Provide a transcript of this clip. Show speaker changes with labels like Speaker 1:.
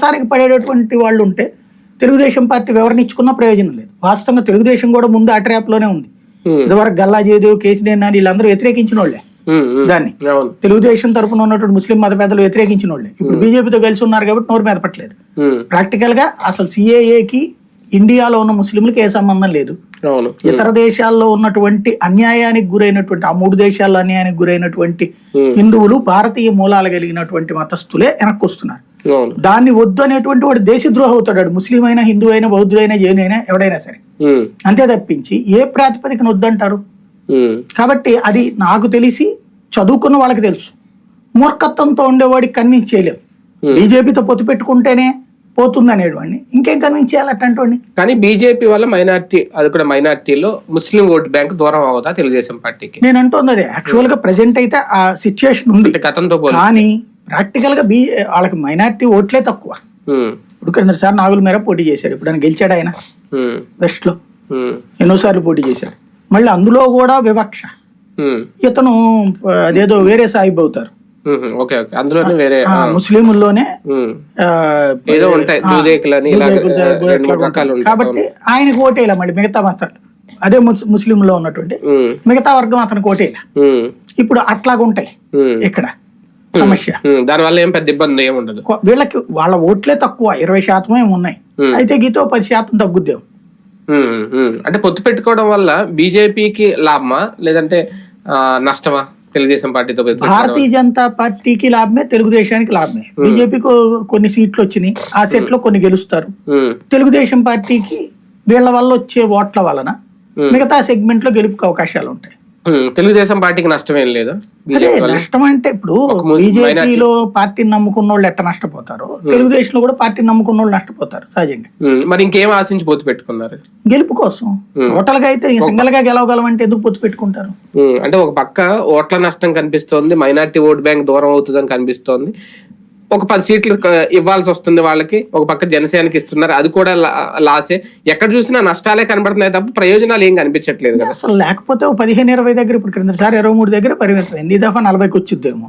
Speaker 1: విశ్వాసానికి పడేటటువంటి వాళ్ళు ఉంటే తెలుగుదేశం పార్టీ వివరణ ఇచ్చుకున్న ప్రయోజనం లేదు. వాస్తవంగా తెలుగుదేశం కూడా ముందు ఆ ట్రాప్లోనే ఉంది.
Speaker 2: ఉమ్,
Speaker 1: ఇదివరకు గల్లా జయదేవ్ కేసీఆర్ నాని వీళ్ళందరూ వ్యతిరేకించిన వాళ్ళే. దాన్ని. తెలుగుదేశం తరపున ఉన్నటువంటి ముస్లిం మత పెద్దలు వ్యతిరేకించిన వాళ్ళే ఇప్పుడు బీజేపీతో కలిసి ఉన్నారు కాబట్టి నోరు మీద పట్టలేదు. ప్రాక్టికల్గా అసలు సిఏఏకి ఇండియాలో ఉన్న ముస్లింలకి ఏ సంబంధం లేదు. ఇతర దేశాల్లో ఉన్నటువంటి అన్యాయానికి గురైనటువంటి ఆ మూడు దేశాల్లో అన్యాయానికి గురైనటువంటి హిందువులు భారతీయ మూలాలు కలిగినటువంటి మతస్థులే వెనక్కి వస్తున్నారు. దాన్ని వద్దు అనేటువంటి వాడు దేశద్రోహి అవుతాడు. ముస్లిం అయినా హిందూ అయినా బౌద్ధుడైనా అయినా ఎవడైనా సరే. అంతే తప్పించి ఏ ప్రాతిపదికన వద్దంటారు? కాబట్టి అది నాకు తెలిసి చదువుకున్న వాళ్ళకి తెలుసు. మూర్ఖత్వంతో ఉండేవాడికి కన్విన్స్ చేయలేం. బీజేపీతో పొత్తు పెట్టుకుంటేనే పోతుంది అనేవాడిని. ఇంకేం కన్విన్స్ చేయాలి అట్లాంటి
Speaker 2: కానీ బీజేపీ వల్ల మైనార్టీ అది కూడా మైనార్టీలో ముస్లిం ఓట్ బ్యాంక్ దూరం అవుతా తెలుగుదేశం పార్టీకి?
Speaker 1: నేను అంటుంది అదే యాక్చువల్గా ప్రజెంట్ అయితే ఆ సిచ్యుయేషన్ ఉంది.
Speaker 2: గతంతో
Speaker 1: కానీ ప్రాక్టికల్గా బీ వాళ్ళకి మైనార్టీ ఓట్లే తక్కువ. ఇప్పుడు కింద సార్ నాగుల మేర పోటీ చేశాడు. ఇప్పుడు ఆయన గెలిచాడు ఆయన?
Speaker 2: ఉమ్,
Speaker 1: వెస్ట్లో
Speaker 2: ఉమ్,
Speaker 1: ఎన్నోసార్లు పోటీ చేశాడు. మళ్ళీ అందులో కూడా వివక్ష. ఇతను అదేదో వేరే సాహిబ్ అవుతారు ముస్లింల్లోనే కాబట్టి ఆయనకు ఓటేలా మళ్ళీ మిగతా మతాలు అదే ముస్ ముస్లింలో ఉన్నటువంటి మిగతా వర్గం అతనికి ఓటేలా
Speaker 2: ఉమ్,
Speaker 1: ఇప్పుడు అట్లాగుంటాయి ఇక్కడ. సమస్య.
Speaker 2: దానివల్ల ఏం పెద్ద ఇబ్బంది ఏమి ఉండదు.
Speaker 1: కొ- వీళ్ళకి వాళ్ళ ఓట్లే తక్కువ ఇరవై శాతం ఏమి ఉన్నాయి. అయితే గీతో పది శాతం తగ్గుద్దాం.
Speaker 2: అంటే పొత్తు పెట్టుకోవడం వల్ల బీజేపీకి లాభమా? లేదంటే నష్టమా? తెలుగుదేశం పార్టీతో
Speaker 1: భారతీయ జనతా పార్టీకి లాభమే తెలుగుదేశానికి లాభమే. బీజేపీకి కొన్ని సీట్లు వచ్చినాయి. ఆ సెట్లో కొన్ని గెలుస్తారు. తెలుగుదేశం పార్టీకి వీళ్ళ వల్ల వచ్చే ఓట్ల వలన మిగతా సెగ్మెంట్లో గెలుపుకి అవకాశాలు ఉంటాయి.
Speaker 2: తెలుగుదేశం పార్టీకి నష్టం ఏం లేదు?
Speaker 1: నష్టం అంటే ఇప్పుడు బీజేపీలో పార్టీని నమ్ముకున్న వాళ్ళు ఎట్ట నష్టపోతారో? తెలుగుదేశంలో కూడా పార్టీని నమ్ముకున్న వాళ్ళు నష్టపోతారు సహజంగా.
Speaker 2: మరి ఇంకేం ఆశించి పొత్తు పెట్టుకున్నారు?
Speaker 1: గెలుపు కోసం. టోటల్గా అయితే సింగల్గా గెలవగలం అంటే ఎందుకు పొత్తు పెట్టుకుంటారు?
Speaker 2: అంటే ఒక పక్క ఓట్ల నష్టం కనిపిస్తోంది మైనార్టీ ఓట్ బ్యాంక్ దూరం అవుతుందని కనిపిస్తోంది. ఒక పది సీట్లు ఇవ్వాల్సి వస్తుంది వాళ్ళకి. ఒక పక్క జనసేనకి ఇస్తున్నారు. అది కూడా లాసే. ఎక్కడ చూసినా నష్టాలే కనబడుతున్నాయి తప్ప ప్రయోజనాలు ఏం కనిపించట్లేదు
Speaker 1: అసలు లేకపోతే పదిహేను ఇరవై దగ్గర ఇప్పుడు క్రిందసారి ఇరవై మూడు దగ్గర పరిమితం ఎన్ని దఫా నలభైకి వచ్చిద్దేమో.